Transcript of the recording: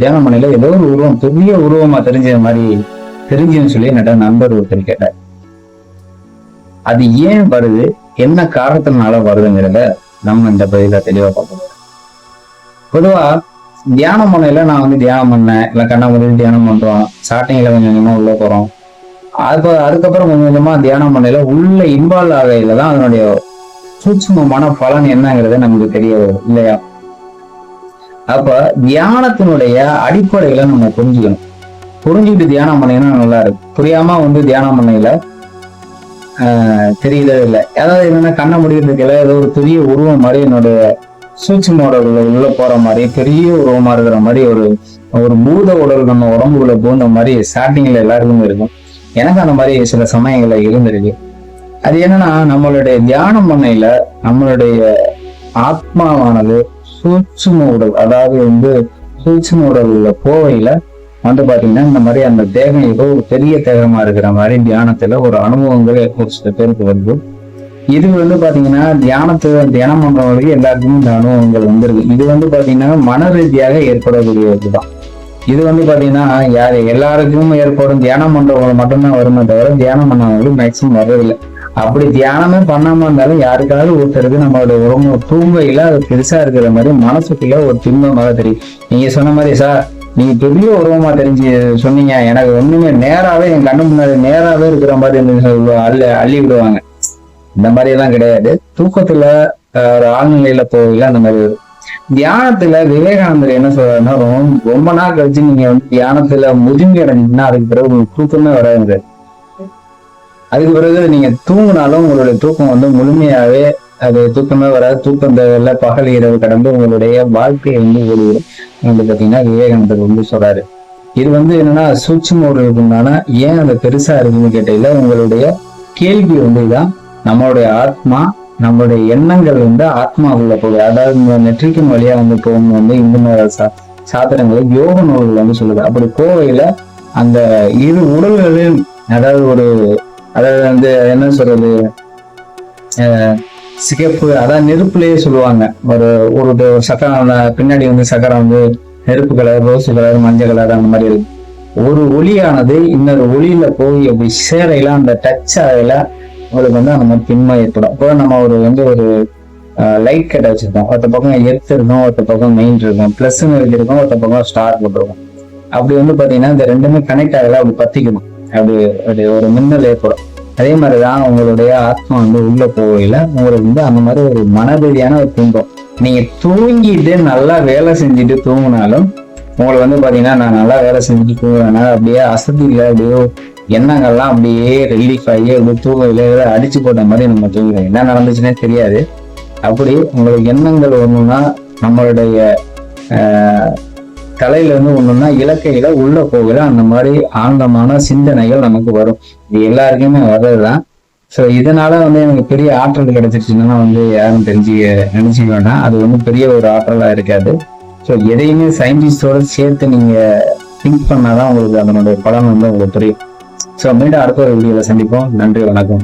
தியானம் பண்ணல ஏதோ ஒரு உருவம் பெரிய உருவமா தெரிஞ்ச மாதிரி தெரிஞ்சுன்னு சொல்லி என்னோட நண்பர் ஒருத்தர் கேட்டார். அது ஏன் வருது? என்ன காரணத்தினால வருதுங்கிறத நம்ம இந்த பதில தெளிவா பார்க்கணும் பொதுவா தியானம் பண்ணையில நான் வந்து தியானம் பண்ணேன். இல்ல கண்ணா முதல் தியானம் பண்றோம். ஸ்டார்டிங்ல கொஞ்சம் கொஞ்சமா உள்ள போறோம். அது அதுக்கப்புறம் கொஞ்சம் கொஞ்சமா தியானம் பண்ணையில உள்ள இன்வால்வ் ஆகையில தான் அதனுடைய சூட்சமமான பலன் என்னங்கிறது நமக்கு தெரிய வரும் இல்லையா? அப்ப தியானத்தினுடைய அடிப்படைகளை நம்ம புரிஞ்சுக்கணும். புரிஞ்சுக்கிட்டு தியானம் பண்ணீங்கன்னா நல்லா இருக்கு புரியாம வந்து தியானம் பண்ணையில ஆஹ் தெரியல இல்லை. அதாவது என்னன்னா கண்ணை முடிக்கிறதுக்குல ஏதோ ஒரு பெரிய உருவம் மாதிரி என்னோட சூட்சுமோட உள்ள உள்ள போற மாதிரி பெரிய உருவமா இருக்கிற மாதிரி ஒரு ஒரு பூத உடல் நம்ம உடம்புக்குள்ள பூந்த மாதிரி ஸ்டார்டிங்ல எல்லாருக்குமே இருக்கும். எனக்கு அந்த மாதிரி சில சமயங்கள்ல இருந்திருக்கு. அது என்னன்னா நம்மளுடைய தியானம் பண்ணையில நம்மளுடைய ஆத்மாவானது சூட்சும உடல் அதாவது வந்து சூட்சும உடல் உள்ள போவையில வந்து பாத்தீங்கன்னா இந்த மாதிரி அந்த தேகம் ஏதோ ஒரு பெரிய தேகமா இருக்கிற மாதிரி தியானத்துல ஒரு அனுபவங்கள் ஒரு சில பேருக்கு வருது. இது வந்து பாத்தீங்கன்னா தியானத்தை தியானம் பண்றவங்களுக்கு எல்லாருக்குமே இந்த அனுபவங்கள் வந்துருக்கு. இது வந்து பாத்தீங்கன்னா மன ரீதியாக ஏற்படக்கூடிய இதுதான் இது வந்து பாத்தீங்கன்னா யார் எல்லாருக்கும் ஏற்படும் தியானம் பண்றவங்க மட்டும்தான் வருமே தவிர தியானம் பண்ணவங்களுக்கு மேக்சிமம் வரதில்லை அப்படி தியானமே பண்ணாம இருந்தாலும் யாருக்காவது ஒருத்தருக்கு நம்மளோட உடம்பு தூங்கையில அது பெருசா இருக்கிற மாதிரி மனசுக்குள்ள ஒரு திண்மமாக தெரியும். நீங்க சொன்ன மாதிரி சார் நீங்க பெரிய உருவமா தெரிஞ்சு சொன்னீங்க. எனக்கு ஒண்ணுமே நேராவே என் கண்ணு முன்னாடி நேராவே இருக்கிற மாதிரி சொல்லுவா- அள்ளி அள்ளி விடுவாங்க. இந்த மாதிரி எல்லாம் கிடையாது. தூக்கத்துல ஒரு ஆழ்நிலையில போகல அந்த மாதிரி வரும். தியானத்துல விவேகானந்தர் என்ன சொல்றாருன்னா ரொம்ப ரொம்ப நாள் கழிச்சு நீங்க வந்து தியானத்துல முதுமை அடைஞ்சிங்கன்னா அதுக்கு பிறகு உங்களுக்கு தூக்கமே வராது அதுக்கு பிறகு நீங்க தூங்கினாலும் உங்களுடைய தூக்கம் வந்து முழுமையாவே அது தூக்கமே வராது. தூக்கம் தேவையில்ல. பகல் இரவு கடந்து உங்களுடைய வாழ்க்கையை வந்து ஓடிவிடும். வந்து பாத்தீங்கன்னா விவேகானந்தர் வந்து சொல்றாரு. இது வந்து என்னன்னா சூட்சம் உண்டான ஏன் அது பெருசா இருக்குன்னு கேட்டீங்களா உங்களுடைய கேள்வி வந்து இதுதான் நம்மளுடைய ஆத்மா நம்மளுடைய எண்ணங்கள் வந்து ஆத்மாவுள்ள போகுது. அதாவது இந்த நெற்றிக்கும் வழியா வந்து போகணும் வந்து இந்து மத சா சாத்திரங்களை யோக நூல்கள் வந்து சொல்லுது. அப்படி போகையில அந்த இரு உடல்களின் அதாவது ஒரு அதாவது வந்து என்ன சொல்றது அஹ் சிகப்பு அதாவது நெருப்புலயே சொல்லுவாங்க. ஒரு ஒரு சக்கரம் பின்னாடி வந்து சக்கரம் வந்து நெருப்பு கலர் ரோஸ் கலர் மஞ்சள் கலர் அந்த மாதிரி இருக்கு. ஒரு ஒளியானது இன்னொரு ஒளியில போய் அப்படி சேரையில அந்த டச் ஆகல உங்களுக்கு வந்து அந்த மாதிரி திண்மை ஏற்படும். இப்போ நம்ம ஒரு வந்து ஒரு லைட் கட்ட வச்சிருக்கோம். ஒருத்த பக்கம் எர்த் இருக்கும் ஒருத்த பக்கம் மெயின் இருக்கும். பிளஸ்ன்னு எழுதியிருக்கோம் ஒருத்த பக்கம் ஸ்டார் போட்டிருக்கோம். அப்படி வந்து பாத்தீங்கன்னா இந்த ரெண்டுமே கனெக்ட் ஆகல அப்படி பத்திக்கணும். அப்படி அப்படி ஒரு மின்னல் ஏற்படும் அதே மாதிரிதான் உங்களுடைய ஆத்மா வந்து உள்ள போகையில உங்களுக்கு வந்து அந்த மாதிரி ஒரு மனரீதியான ஒரு துன்பம். நீங்க தூங்கிட்டு நல்லா வேலை செஞ்சுட்டு தூங்கினாலும் உங்களுக்கு வந்து பாத்தீங்கன்னா நான் நல்லா வேலை செஞ்சுட்டு தூங்குவேன்னா அப்படியே அசதியில அப்படியே எண்ணங்கள்லாம் அப்படியே ரிலீஃப் ஆகி அப்படியே தூங்கல அடிச்சு போட்ட மாதிரி நம்ம தூங்குறோம். என்ன நடந்துச்சுன்னே தெரியாது. அப்படி உங்களுக்கு எண்ணங்கள் ஒண்ணுன்னா நம்மளுடைய ஆஹ், தலையில இருந்து ஒண்ணுன்னா இலக்கையில உள்ள போகிற அந்த மாதிரி ஆழ்ந்தமான சிந்தனைகள் நமக்கு வரும். இது எல்லாருக்குமே வர்றதுதான். ஸோ இதனால வந்து எனக்கு பெரிய ஆற்றல் கிடைச்சிருச்சுன்னா வந்து யாரும் தெரிஞ்சுக்க நினைச்சுக்க வேண்டாம். அது வந்து பெரிய ஒரு ஆற்றலா இருக்காது. ஸோ எதையுமே சயின்டிஸ்டோட சேர்த்து நீங்க திங்க் பண்ணாதான் உங்களுக்கு அதனுடைய பலன் வந்து உங்களுக்கு புரியும். ஸோ மீண்டும் அடுத்த ஒரு வீடியோவில் சந்திப்போம். நன்றி வணக்கம்.